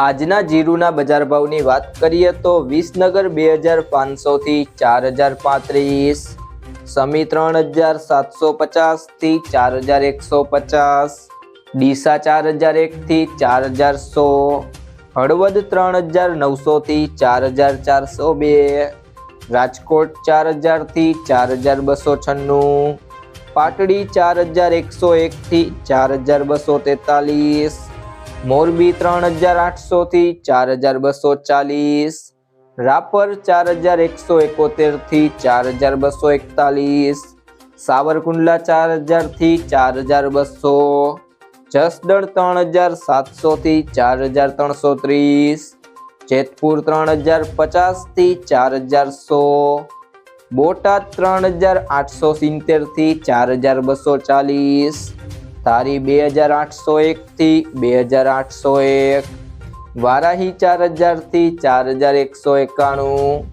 આજના જીરુના બજાર ભાવની વાત કરીએ તો વિસનગર બે હજાર પાંચસોથી ચાર હજાર પાંત્રીસ, સમી ત્રણ હજાર સાતસો પચાસથી ચાર હજાર એકસો પચાસ, ડીસા ચાર હજાર એકથી ચાર હજાર સો, હળવદ ત્રણ હજાર નવસોથી ચાર હજાર ચારસો બે, રાજકોટ ચાર હજારથી ચાર હજાર બસો છન્નું, પાટડી ચાર હજાર એકસો એકથી ચાર હજાર બસો તેતાલીસ મોરબી ત્રણ હજાર આઠસોથી ચાર હજાર બસો ચાલીસ. રાપર ચાર હજાર એકસો એકોતેરથી ચાર હજાર બસો એકતાલીસ. સાવરકુંડલા ચાર હજારથી ચાર હજાર બસો. જસદણ ત્રણ હજાર સાતસોથી ચાર હજાર ત્રણસો ત્રીસ. જેતપુર ત્રણ હજાર પચાસથી ચાર હજાર સો. બોટાદ ત્રણ હજાર આઠસો સિત્તેરથી ચાર હજાર બસો ચાલીસ. ધારી બે હજાર આઠસો એકથી બે હજાર આઠસો એક. વારાહી ચાર હજારથી ચાર હજાર એકસો એકાણું.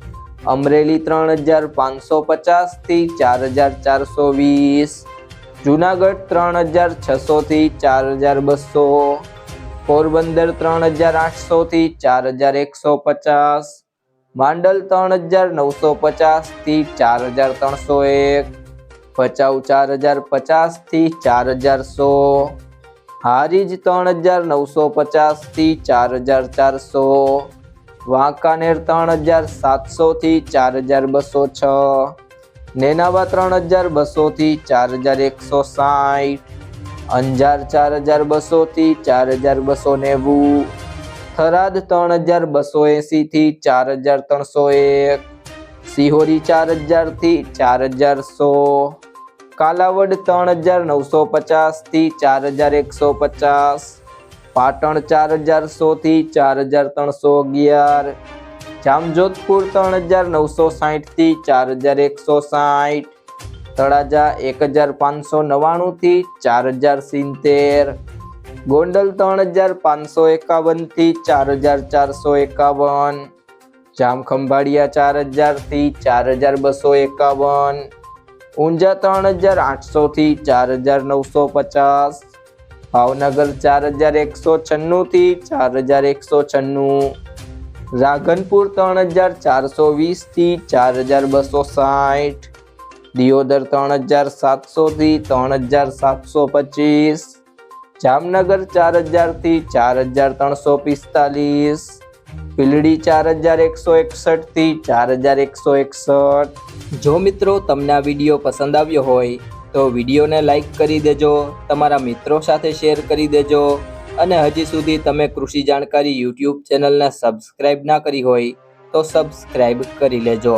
અમરેલી ત્રણ હજાર પાંચસો પચાસથી ચાર હજાર ચારસો વીસ. જુનાગઢ ત્રણ હજાર છસોથી ચાર હજાર બસો. પોરબંદર ત્રણ હજાર આઠસોથી ચાર હજાર એકસો પચાસ. માંડલ ત્રણ હજાર નવસો પચાસથી ચાર હજાર ત્રણસો એક. ભચાઉ ચાર હજાર પચાસથી ચાર હજાર સો. હારીજ ત્રણ હજાર નવસો પચાસથી ચાર હજાર ચારસો. વાંકાનેર ત્રણ હજાર સાતસોથી ચાર હજાર બસો છ. નેનાવા ત્રણ હજાર બસોથી ચાર હજાર એકસો સાઠ. અંજાર ચાર હજાર બસોથી ચાર હજાર બસો નેવું. થરાદ ત્રણ હજાર બસો એંસીથી ચાર હજાર ત્રણસો એક. સિહોરી ચાર હજારથી ચાર હજાર સો. કાલાવડ ત્રણ હજાર નવસો પચાસથી ચાર હજાર એકસો પચાસ. પાટણ ચાર હજાર સોથી ચાર હજાર ત્રણસો અગિયાર. જામજોધપુર ત્રણ હજાર નવસો સાહીઠથી ચાર હજાર એકસો સાહીઠ. તળાજા એક હજાર પાંચસો નવ્વાણુંથી ચાર હજાર સિત્તેર. ગોંડલ ત્રણ હજાર પાંચસો એકાવનથી ચાર હજાર ચારસો એકાવન. જામખંભાળિયા ચાર હજારથી ચાર હજાર બસો એકાવન. ઊંઝા ત્રણ હજાર આઠસોથી ચાર હજાર નવસો પચાસ. ભાવનગર ચાર હજાર એકસો છન્નુંથી ચાર હજાર એકસો છન્નું. રાધનપુર ત્રણ હજાર ચારસો વીસથી ચાર હજાર બસો સાઠ. દિયોદર ત્રણ હજાર સાતસોથી ત્રણ હજાર સાતસો પચીસ. જામનગર ચાર હજારથી ચાર હજાર ત્રણસો પિસ્તાલીસ. પીલડી ચાર હજાર એકસો એકસઠથી ચાર હજાર એકસો એકસઠ. જો મિત્રો તમને આ વીડિયો પસંદ આવ્યો હોય, તો વિડીયોને લાઈક કરી દેજો, તમારા મિત્રો સાથે શેર કરી દેજો, અને હજી સુધી તમે કૃષિ જાણકારી યુટ્યુબ ચેનલને સબસ્ક્રાઇબ ના કરી હોય, તો સબસ્ક્રાઇબ કરી લેજો.